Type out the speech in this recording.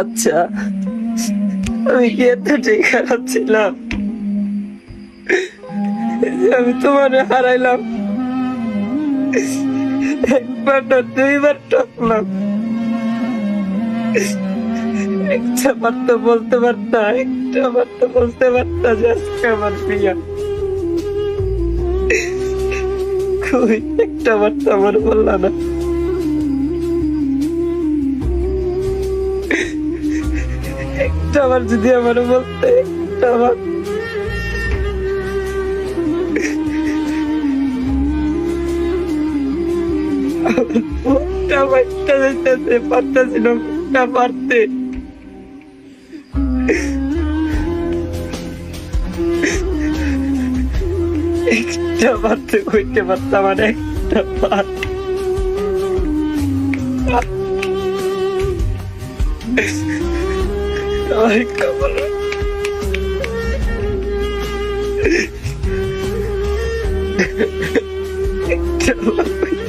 আচ্ছা আমি কি এত ঠিক খারাপ ছিলাম? আমি তোমার হারাইলাম। একবার না দুইবার ঠকলাম। একটা বার তো বলতে পারতা, একটা বার তো বলতে পারতা যে আজকে আমার বিয়া। কই, একটা বার তো আমার বললা না। একটা বার যদি আমার বলতে, একটা যাইতেছে পারতেছিল মুখটা পারতে। একটা পারতে কইতে পারতাম আর একটা পার আমার কবর একটা বার